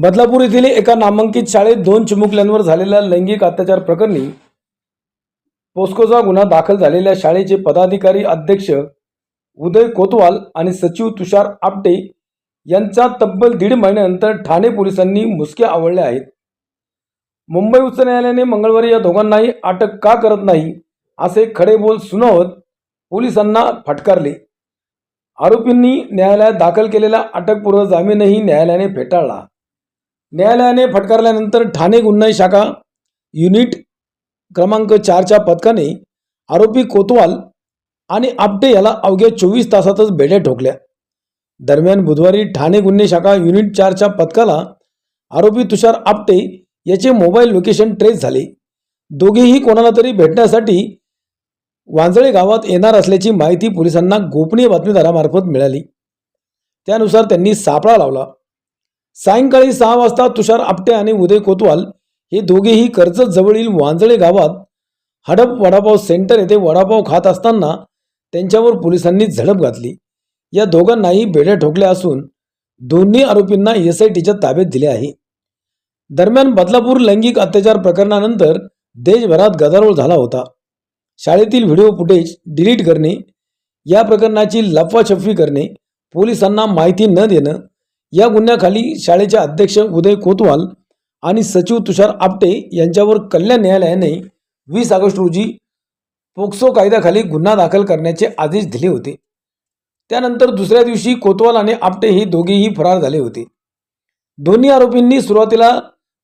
बदलापूर येथील एका नामांकित शाळेत दोन चिमुकल्यांवर झालेल्या लैंगिक अत्याचार प्रकरणी पोस्कोचा गुन्हा दाखल झालेल्या शाळेचे पदाधिकारी अध्यक्ष उदय कोतवाल आणि सचिव तुषार आपटे यांचा तब्बल दीड महिन्यानंतर ठाणे पोलिसांनी मुसके आवळले आहेत. मुंबई उच्च न्यायालयाने मंगळवारी या दोघांनाही अटक का करत नाही असे खडे बोल सुनावत पोलिसांना फटकारले. आरोपींनी न्यायालयात दाखल केलेला अटकपूर्व जामीनही न्यायालयाने फेटाळला. न्यायालयाने फटकारल्यानंतर ठाणे गुन्हे शाखा युनिट क्रमांक चारच्या पथकाने आरोपी कोतवाल आणि आपटे याला अवघ्या चोवीस तासातच बेड्या ठोकल्या. दरम्यान बुधवारी ठाणे गुन्हे शाखा युनिट चारच्या पथकाला आरोपी तुषार आपटे याचे मोबाईल लोकेशन ट्रेस झाले. दोघेही कोणाला तरी भेटण्यासाठी वांजळे गावात येणार असल्याची माहिती पोलिसांना गोपनीय बातमीदारामार्फत मिळाली. त्यानुसार त्यांनी सापळा लावला. सायंकाळी सहा वाजता तुषार आपटे आणि उदय कोतवाल हे दोघेही कर्जत जवळील वांजळे गावात हडप वडापाव सेंटर येथे वडापाव खात असताना त्यांच्यावर पोलिसांनी झडप घातली. या दोघांनाही बेड्या ठोकल्या असून दोन्ही आरोपींना एस आय टीच्या ताब्यात दिले आहे. दरम्यान बदलापूर लैंगिक अत्याचार प्रकरणानंतर देशभरात गदारोळ झाला होता. शाळेतील व्हिडिओ फुटेज डिलीट करणे या प्रकरणाची लफवाछफवी करणे पोलिसांना माहिती न देणं या गुन्ह्याखाली शाळेचे अध्यक्ष उदय कोतवाल आणि सचिव तुषार आपटे यांच्यावर कल्याण न्यायालयाने वीस ऑगस्ट रोजी पोक्सो कायद्याखाली गुन्हा दाखल करण्याचे आदेश दिले होते. त्यानंतर दुसऱ्या दिवशी कोतवाल आणि आपटे हे दोघेही फरार झाले होते. दोन्ही आरोपींनी सुरुवातीला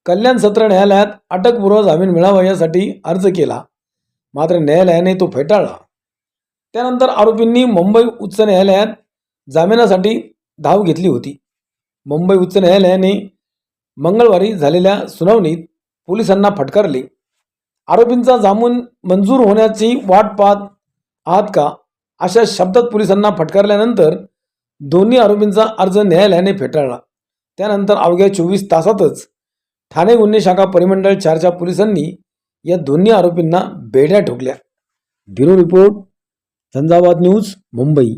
कल्याण सत्र न्यायालयात अटकपूर्व जामीन मिळावा यासाठी अर्ज केला. मात्र न्यायालयाने तो फेटाळला. त्यानंतर आरोपींनी मुंबई उच्च न्यायालयात जामिनासाठी धाव घेतली होती. मुंबई उच्च न्यायालयाने मंगळवारी झालेल्या सुनावणीत पोलिसांना फटकारले. आरोपींचा जामीन मंजूर होण्याची वाट पाहत आहात का? अशा शब्दात पोलिसांना फटकारल्यानंतर दोन्ही आरोपींचा अर्ज न्यायालयाने फेटाळला. त्यानंतर अवघ्या चोवीस तासातच ठाणे गुन्हे शाखा परिमंडळ चारच्या पोलिसांनी या दोन्ही आरोपींना बेड्या ठोकल्या. Bureau report Jhanjhavad news Mumbai.